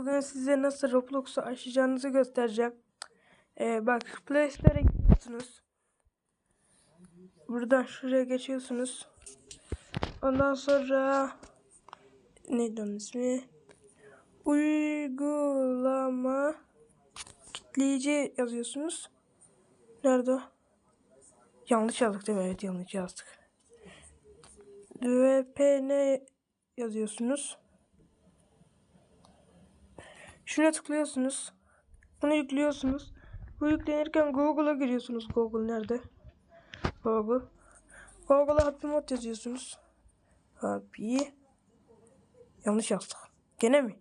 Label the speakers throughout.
Speaker 1: Bugün size nasıl Roblox'u aşacağınızı göstereceğim. Ee, bak Play Store'a gidiyorsunuz. Buradan şuraya geçiyorsunuz. Ondan sonra neydi onun ismi? Uygulama kitleyici yazıyorsunuz. Nerede o? Yanlış yazdık değil mi? Evet yanlış yazdık. VPN yazıyorsunuz. Şuna tıklıyorsunuz. Bunu yüklüyorsunuz. Bu yüklenirken Google'a giriyorsunuz. Google nerede? Google. Google'a Happy Mod yazıyorsunuz. Happy. Yanlış yazdık. Gene mi?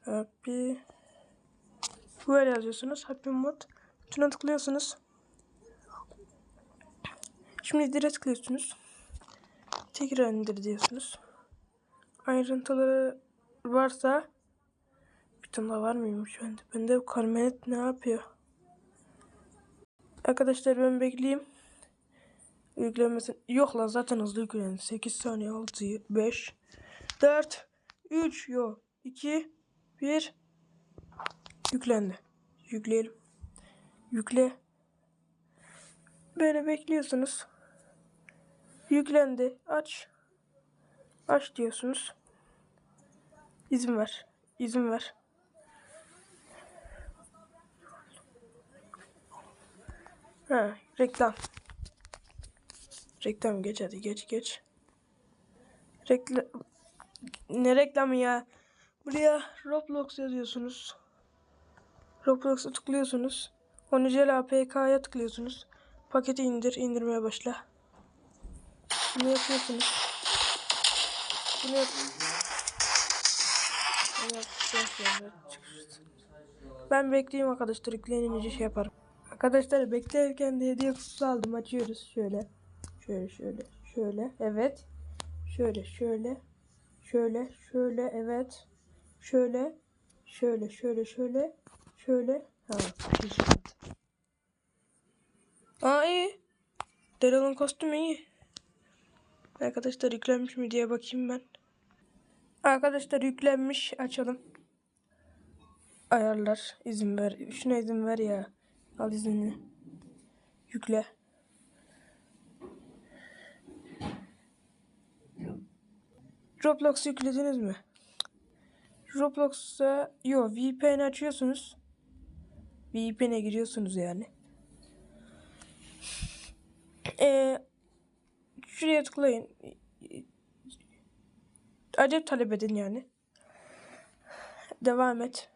Speaker 1: Happy. Böyle yazıyorsunuz. Happy Mod. Şuna tıklıyorsunuz. Şimdi dire tıklıyorsunuz. Tekrar indir diyorsunuz. Ayrıntıları varsa tane daha var mıymış bende? Bende Carmenet ne yapıyor? Arkadaşlar ben bekleyeyim. Yüklenmesin. Yok lan zaten hızlı yüklendi. 8 saniye 6 5 4 3 yok 2 1 yüklendi. Yükleyelim. Yükle. Böyle bekliyorsunuz. Yüklendi. Aç. Aç diyorsunuz. İzin ver. İzin ver. Ha, reklam. Reklam geç hadi geç geç. Reklam ne reklamı ya? Buraya Roblox yazıyorsunuz. Roblox'a tıklıyorsunuz. Onicel APK'ya tıklıyorsunuz. Paketi indir, indirmeye başla. Bunu yapıyorsunuz. Bunu yap. Ben bekleyeyim arkadaşlar. Yüklenince şey yaparım. Arkadaşlar beklerken de hediye kutusu aldım. Açıyoruz şöyle. Şöyle şöyle. Şöyle. Evet. Şöyle şöyle. Şöyle şöyle. Evet. Şöyle. Şöyle şöyle şöyle. Şöyle. Ha. Aa iyi. Daryl'ın kostümü iyi. Arkadaşlar yüklenmiş mi diye bakayım ben. Arkadaşlar yüklenmiş. Açalım. Ayarlar. izin ver. Şuna izin ver ya. Al izinini. Yükle. Roblox yüklediniz mi? Roblox'a yo VPN açıyorsunuz. VPN'e giriyorsunuz yani. Ee, şuraya tıklayın. Acep talep edin yani. Devam et.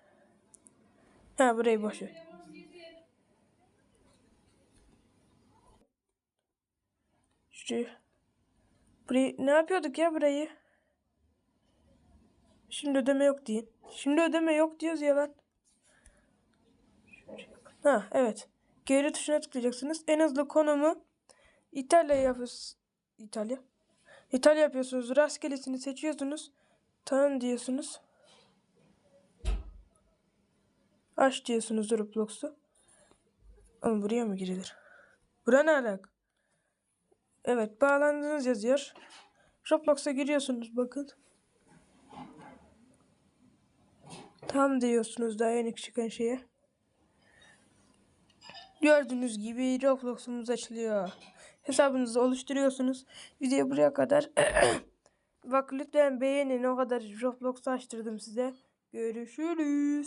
Speaker 1: Ha burayı boş ver. Şurayı. Burayı ne yapıyorduk ya burayı? Şimdi ödeme yok deyin. Şimdi ödeme yok diyoruz ya lan. Ha evet. Geri tuşuna tıklayacaksınız. En hızlı konumu İtalya yapıyorsunuz. İtalya. İtalya yapıyorsunuz. Rastgelesini seçiyorsunuz. Tamam diyorsunuz. Aç diyorsunuz Roblox'u. Ama buraya mı girilir? Bura ne alak? Evet bağlandınız yazıyor. Roblox'a giriyorsunuz bakın. Tam diyorsunuz daha yeni çıkan şeye. Gördüğünüz gibi Roblox'umuz açılıyor. Hesabınızı oluşturuyorsunuz. Video buraya kadar. Bak lütfen beğenin o kadar Roblox açtırdım size. Görüşürüz.